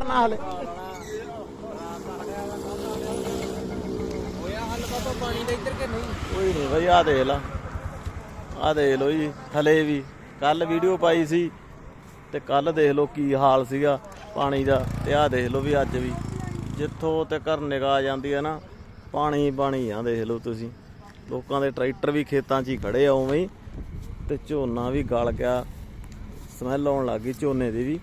ਕਰਨਾ ਹਲੇ ਹੋਇਆ ਹੱਲ ਬਾਬਾ ਪਾਣੀ ਦਾ ਇੱਧਰ ਕਿ ਨਹੀਂ? ਕੋਈ ਨਹੀਂ ਬਈ ਆ ਦੇਖ ਲਾ। ਆ ਦੇਖ ਲੋ ਜੀ ਹਲੇ ਵੀ। ਕੱਲ ਵੀਡੀਓ ਪਾਈ ਸੀ ਤੇ ਕੱਲ ਦੇਖ ਲੋ ਕੀ ਹਾਲ ਸੀਗਾ ਪਾਣੀ ਦਾ। ਤੇ ਆ ਦੇਖ ਲੋ ਵੀ ਅੱਜ ਵੀ ਜਿੱਥੋਂ ਤੇ ਘਰ ਨਿਗਾਹ ਜਾਂਦੀ ਹੈ ਨਾ ਪਾਣੀ ਪਾਣੀ ਆ ਦੇਖ ਲੋ ਤੁਸੀਂ। ਲੋਕਾਂ ਦੇ ਟਰੈਕਟਰ ਵੀ ਖੇਤਾਂ 'ਚ ਹੀ ਖੜੇ ਆ ਉਵੇਂ ਤੇ ਝੋਨਾ ਵੀ ਗਲ ਗਿਆ। ਸਮੈਲ ਆਉਣ ਲੱਗ ਝੋਨੇ ਦੀ ਵੀ।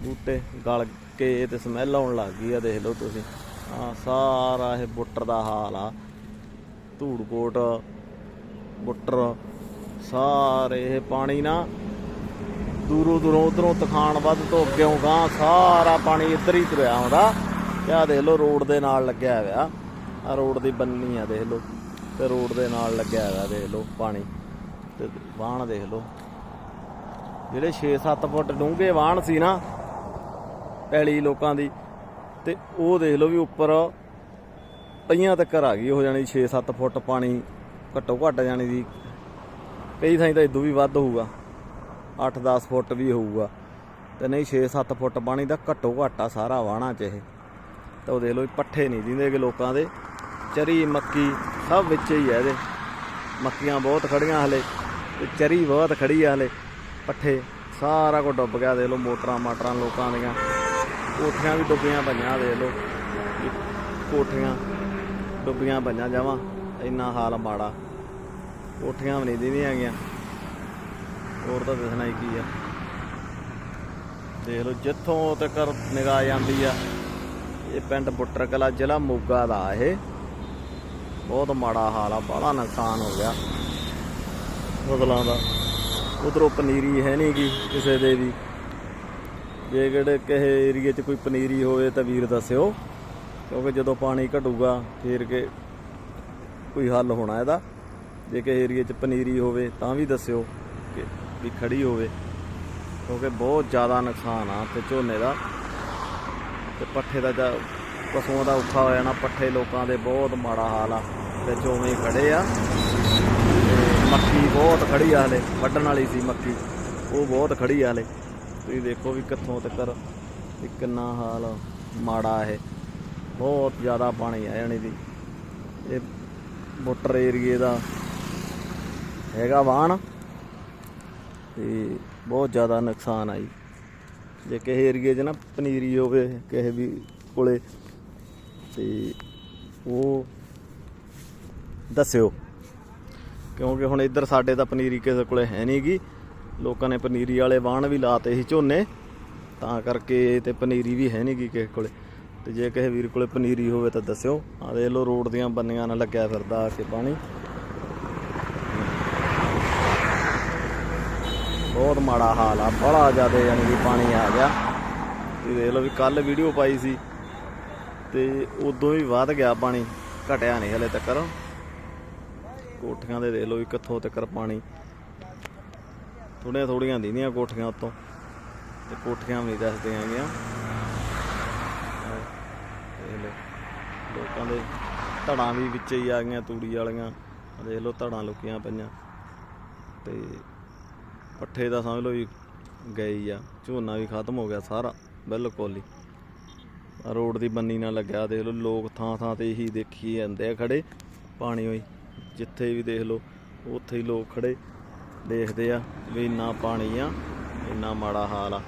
ਬੂਟੇ ਗਲ ਕੇ ਤੇ ਸਮੈਲ ਆਉਣ ਲੱਗ ਗਈ ਆ, ਦੇਖ ਲਓ ਤੁਸੀਂ। ਆ ਸਾਰਾ ਇਹ ਬੁੱਟਰ ਦਾ ਹਾਲ ਆ। ਧੂੜਕੋਟ, ਬੁੱਟਰ, ਸਾਰੇ ਇਹ ਪਾਣੀ ਨਾ ਦੂਰੋਂ ਦੂਰੋਂ ਉਧਰੋਂ ਤਖਾਨ ਵੱਧ ਤੋਂ ਅੱਗਿਓਂ ਗਾਂ ਸਾਰਾ ਪਾਣੀ ਇੱਧਰ ਹੀ ਤੁਰਿਆ ਆਉਂਦਾ। ਤੇ ਆ ਦੇਖ ਲਓ ਰੋਡ ਦੇ ਨਾਲ ਲੱਗਿਆ ਹੋਇਆ। ਆ ਰੋਡ ਦੀ ਬੰਨੀ ਆ, ਦੇਖ ਲਓ। ਤੇ ਰੋਡ ਦੇ ਨਾਲ ਲੱਗਿਆ ਹੋਇਆ, ਦੇਖ ਲਓ ਪਾਣੀ। ਤੇ ਵਾਹਣ ਦੇਖ ਲਓ। ਜਿਹੜੇ 6-7 ਫੁੱਟ ਡੂੰਘੇ ਵਾਹਣ ਸੀ ਨਾ ਪੈਲੀ ਲੋਕਾਂ ਦੀ। ਤੇ ਉਹ ਦੇਖ ਲਓ ਵੀ ਉੱਪਰ ਪਈਆਂ ਤੱਕ ਆ ਗਈ ਹੋ ਜਾਣੀ 6-7 ਫੁੱਟ ਪਾਣੀ ਘੱਟੋ ਘੱਟ ਜਾਣੀ ਦੀ। ਕਈ ਥਾਈਂ ਤਾਂ ਇਦੋਂ ਵੀ ਵੱਧ ਹੋਊਗਾ 8-10 ਫੁੱਟ ਵੀ ਹੋਊਗਾ। ਤੇ ਨਹੀਂ 6-7 ਫੁੱਟ ਪਾਣੀ ਦਾ ਘੱਟੋ ਘੱਟ ਆ ਸਾਰਾ ਵਾਹਣਾ ਚ ਇਹ। ਤਾਂ ਉਹ ਦੇਖ ਲਓ ਵੀ ਪੱਠੇ ਨਹੀਂ ਦਿੰਦੇ ਕਿ ਲੋਕਾਂ ਦੇ। ਚਰੀ, ਮੱਕੀ ਸਭ ਵਿੱਚ ਹੀ ਹੈ ਇਹਦੇ। ਮੱਕੀਆਂ ਬਹੁਤ ਖੜੀਆਂ ਹਲੇ, ਤੇ ਚਰੀ ਬਹੁਤ ਖੜੀ ਆ ਹਲੇ। ਪੱਠੇ ਸਾਰਾ ਕੁਝ ਡੁੱਬ ਗਿਆ, ਦੇਖ ਲਓ ਮੋਟਰਾਂ ਮਾਟਰਾਂ ਲੋਕਾਂ ਦੀਆਂ। ਕੋਠੀਆਂ ਵੀ ਡੁੱਬੀਆਂ ਪਈਆਂ ਦੇਖ ਲਓ। ਕੋਠੀਆਂ ਡੁੱਬੀਆਂ ਪਈਆਂ ਜਾਵਾਂ, ਇੰਨਾ ਹਾਲ ਮਾੜਾ। ਕੋਠੀਆਂ ਵੀ ਨਹੀਂ ਦੀਦੀਆਂ ਹੈਗੀਆਂ। ਹੋਰ ਤਾਂ ਦੱਸਣਾ ਹੀ ਕੀ ਆ। ਦੇਖ ਲਓ, ਜਿੱਥੋਂ ਤੱਕ ਨਿਗਾਹ ਜਾਂਦੀ ਆ, ਇਹ ਪਿੰਡ ਬੁੱਟਰ ਕਲਾ ਜ਼ਿਲ੍ਹਾ ਮੋਗਾ ਦਾ ਇਹ। ਬਹੁਤ ਮਾੜਾ ਹਾਲ ਆ ਬੜਾ ਨੁਕਸਾਨ ਹੋ ਗਿਆ। ਫਸਲਾਂ ਦਾ। ਉਧਰੋਂ ਪਨੀਰੀ ਹੈ ਨਹੀਂ ਗੀ ਕਿਸੇ ਦੇ ਵੀ। ਜੇ ਕਿਹੜੇ ਕਿਸੇ ਏਰੀਏ 'ਚ ਕੋਈ ਪਨੀਰੀ ਹੋਵੇ ਤਾਂ ਵੀਰ ਦੱਸਿਓ, ਕਿਉਂਕਿ ਜਦੋਂ ਪਾਣੀ ਘਟੂਗਾ, ਫੇਰ ਕੇ ਕੋਈ ਹੱਲ ਹੋਣਾ ਇਹਦਾ। ਜੇ ਕਿਸੇ ਏਰੀਏ 'ਚ ਪਨੀਰੀ ਹੋਵੇ ਤਾਂ ਵੀ ਦੱਸਿਓ ਕਿ ਵੀ ਖੜੀ ਹੋਵੇ, ਕਿਉਂਕਿ ਬਹੁਤ ਜ਼ਿਆਦਾ ਨੁਕਸਾਨ ਆ ਤੇ ਝੋਨੇ ਦਾ। ਤੇ ਪੱਠੇ ਦਾ ਜਾਂ ਪਸ਼ੂਆਂ ਦਾ ਔਖਾ ਹੋ ਜਾਣਾ, ਪੱਠੇ ਲੋਕਾਂ ਦੇ ਬਹੁਤ ਮਾੜਾ ਹਾਲ ਆ, ਤੇ ਚੋਵੇਂ ਖੜੇ ਆ। ਮੱਕੀ ਬਹੁਤ ਖੜੀ ਆ ਹਲੇ, ਵੱਢਣ ਵਾਲੀ ਸੀ ਮੱਕੀ, ਉਹ ਬਹੁਤ ਖੜੀ ਆ ਹਲੇ। ਤੁਸੀਂ ਦੇਖੋ ਵੀ ਕਿੱਥੋਂ ਤੱਕ ਵੀ ਕਿੰਨਾ ਹਾਲ ਮਾੜਾ ਇਹ। ਬਹੁਤ ਜ਼ਿਆਦਾ ਪਾਣੀ ਆ ਜਾਣੀ ਦੀ। ਇਹ ਮੋਟਰ ਏਰੀਏ ਦਾ ਹੈਗਾ ਵਾਹਣ। ਤੇ ਬਹੁਤ ਜ਼ਿਆਦਾ ਨੁਕਸਾਨ ਆਈ ਜੇ। ਕਿਸੇ ਏਰੀਏ 'ਚ ਨਾ ਪਨੀਰੀ ਹੋਵੇ, ਕਿਸੇ ਵੀ ਕੋਲੇ, ਤੇ ਉਹ ਦੱਸਿਓ। ਕਿਉਂਕਿ ਹੁਣ ਇੱਧਰ ਸਾਡੇ ਤਾਂ ਪਨੀਰੀ ਕਿਸੇ ਕੋਲੇ ਹੈ ਨਹੀਂਗੀ ਲੋਕਾਂ ਨੇ ਪਨੀਰੀ ਵਾਲੇ ਵਾਹਣ ਵੀ ਲਾਤੇ ਸੀ ਝੋਨੇ। ਤਾਂ ਕਰਕੇ ਤੇ ਪਨੀਰੀ ਵੀ ਹੈ ਨਹੀਂਗੀ ਕਿਸੇ ਕੋਲੇ। ਤੇ ਜੇ ਕਿਸੇ ਵੀਰ ਕੋਲੇ ਪਨੀਰੀ ਹੋਵੇ ਤਾਂ ਦੱਸਿਓ। ਆ ਦੇਖ ਲਓ ਰੋਡ ਦੀਆਂ ਬੰਨੀਆਂ ਨਾਲ ਲੱਗਿਆ ਫਿਰਦਾ ਆ ਕੇ ਪਾਣੀ। ਬਹੁਤ ਮਾੜਾ ਹਾਲ ਆ। ਬੜਾ ਜ਼ਿਆਦਾ ਯਾਨੀ ਕਿ ਪਾਣੀ ਆ ਗਿਆ। ਤੇ ਦੇਖ ਲਓ ਵੀ ਕੱਲ ਵੀਡੀਓ ਪਾਈ ਸੀ। ਤੇ ਉਦੋਂ ਵੀ ਵੱਧ ਗਿਆ ਪਾਣੀ। ਘਟਿਆ ਨਹੀਂ ਹਲੇ ਤੱਕ ਕੋਠੀਆਂ ਦੇ ਦੇਖ ਲਓ ਵੀ ਕਿੱਥੋਂ ਤੱਕ ਪਾਣੀ। ਥੋੜੀਆਂ ਥੋੜੀਆਂ ਦੀਦੀਆਂ ਕੋਠੀਆਂ ਉੱਤੋਂ। ਤੇ ਕੋਠੀਆਂ ਵੀ ਦੱਸਦੀਆਂ ਹੈਗੀਆਂ। ਦੇਖ ਲਓ। ਲੋਕਾਂ ਦੇ ਧੜਾਂ ਵੀ ਵਿੱਚ ਹੀ ਆ ਗਈਆਂ, ਤੂੜੀ ਵਾਲੀਆਂ। ਦੇਖ ਲਓ, ਧੜਾਂ ਲੁਕੀਆਂ ਪਈਆਂ। ਤੇ ਪੱਠੇ ਦਾ ਸਮਝ ਲਓ ਵੀ ਗਏ ਹੀ ਆ। ਝੋਨਾ ਵੀ ਖਤਮ ਹੋ ਗਿਆ ਸਾਰਾ, ਬਿਲਕੁਲ ਹੀ। ਰੋਡ ਦੀ ਬੰਨੀ ਨਾਲ ਲੱਗਿਆ, ਦੇਖ ਲਓ, ਲੋਕ ਥਾਂ ਥਾਂ ਤੇ ਹੀ ਦੇਖੀ ਜਾਂਦੇ ਆ ਖੜੇ ਪਾਣੀ ਹੋਈ, ਜਿੱਥੇ ਵੀ ਦੇਖ ਲਓ, ਉੱਥੇ ਹੀ ਲੋਕ ਖੜੇ ਦੇਖਦੇ ਆ ਵੀ ਇੰਨਾ ਪਾਣੀ ਆ, ਇੰਨਾ ਮਾੜਾ ਹਾਲ ਆ।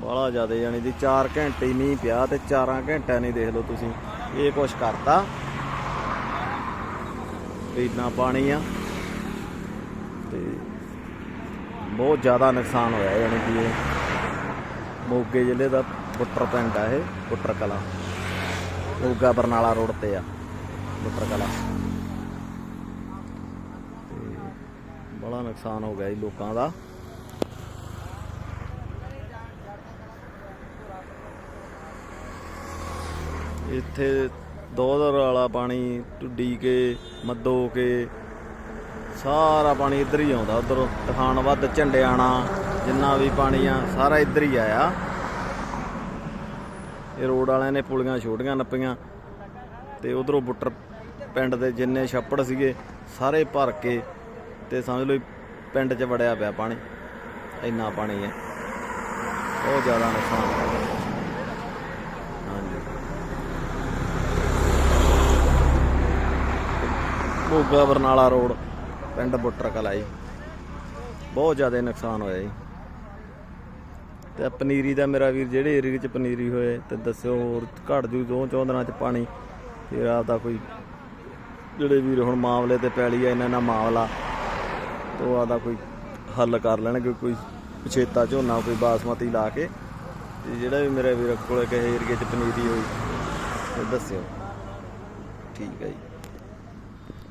ਬਾਹਲਾ ਜ਼ਿਆਦਾ ਯਾਨੀ ਦੀ 4 ਘੰਟੇ ਹੀ ਮੀਂਹ ਪਿਆ ਤੇ 4 ਘੰਟਿਆਂ ਨਹੀਂ ਦੇਖ ਲਓ ਤੁਸੀਂ, ਇਹ ਕੁਛ ਕਰਤਾ। ਵੀ ਇੰਨਾ ਪਾਣੀ ਆ ਤੇ ਬਹੁਤ ਜ਼ਿਆਦਾ ਨੁਕਸਾਨ ਹੋਇਆ ਯਾਨੀ ਕਿ ਇਹ। ਮੋਗੇ ਜ਼ਿਲ੍ਹੇ ਦਾ ਬੁੱਟਰ ਪਿੰਡ ਆ ਇਹ ਪੁੱਟਰ ਕਲਾ ਮੋਗਾ ਬਰਨਾਲਾ ਰੋਡ ਤੇ ਆ ਬੁੱਟਰ ਕਲਾ ਤੇ ਬੜਾ ਨੁਕਸਾਨ ਹੋ ਗਿਆ ਜੀ ਲੋਕਾਂ ਦਾ। ਇੱਥੇ ਦੋਦਰ ਵਾਲਾ ਪਾਣੀ ਟੁੱਡੀ ਕੇ, ਮੱਦੋ ਕੇ, ਸਾਰਾ ਪਾਣੀ ਇੱਧਰ ਹੀ ਆਉਂਦਾ। ਉਧਰ ਤਖਾਨ ਵੱਧ, ਝੰਡਿਆਣਾ, ਜਿੰਨਾ ਵੀ ਪਾਣੀ ਆ ਸਾਰਾ ਇੱਧਰ ਹੀ ਆਇਆ। ਇਹ ਰੋਡ ਵਾਲਿਆਂ ਨੇ ਪੁਲੀਆਂ ਛੋਟੀਆਂ ਨੱਪੀਆਂ ਤੇ ਉਧਰੋਂ ਬੁੱਟਰ ਪਿੰਡ ਦੇ ਜਿੰਨੇ ਛੱਪੜ ਸੀਗੇ, ਸਾਰੇ ਭਰ ਕੇ ਤੇ ਸਮਝ ਲਓ ਪਿੰਡ 'ਚ ਵੜਿਆ ਪਿਆ ਪਾਣੀ, ਇੰਨਾ ਪਾਣੀ ਹੈ। ਬਹੁਤ ਜ਼ਿਆਦਾ ਨੁਕਸਾਨ ਹਾਂਜੀ। ਭੋਗਾ ਬਰਨਾਲਾ ਰੋਡ, ਪਿੰਡ ਬੁੱਟਰ ਕਲਾ ਜੀ। ਬਹੁਤ ਜ਼ਿਆਦਾ ਨੁਕਸਾਨ ਹੋਇਆ ਜੀ। ਤੇ ਪਨੀਰੀ ਦਾ ਮੇਰਾ ਵੀਰ ਜਿਹੜੇ ਏਰੀਏ 'ਚ ਪਨੀਰੀ ਹੋਏ, ਤੇ ਦੱਸਿਓ ਹੋਰ ਘਟ ਜੂ, ਦੋ ਚੌਂ ਦਿਨਾਂ 'ਚ ਪਾਣੀ, ਤੇ ਆਪ ਦਾ ਕੋਈ, ਜਿਹੜੇ ਵੀਰ ਹੁਣ ਮਾਮਲੇ ਤੇ ਪੈਲੀ ਆ, ਇਹਨਾਂ ਨਾਲ ਮਾਮਲਾ ਤੋਂ ਆਦਾ ਕੋਈ ਹੱਲ ਕਰ ਲੈਣਗੇ, ਕੋਈ ਪਛੇਤਾ ਝੋਨਾ, ਕੋਈ ਬਾਸਮਤੀ ਲਾ ਕੇ। ਤੇ ਜਿਹੜਾ ਵੀ ਮੇਰੇ ਵੀਰ ਕੋਲੇ ਕਿਸੇ ਏਰੀਏ 'ਚ ਪਨੀਰੀ ਹੋਈ ਤੇ ਦੱਸਿਓ। ਠੀਕ ਹੈ ਜੀ।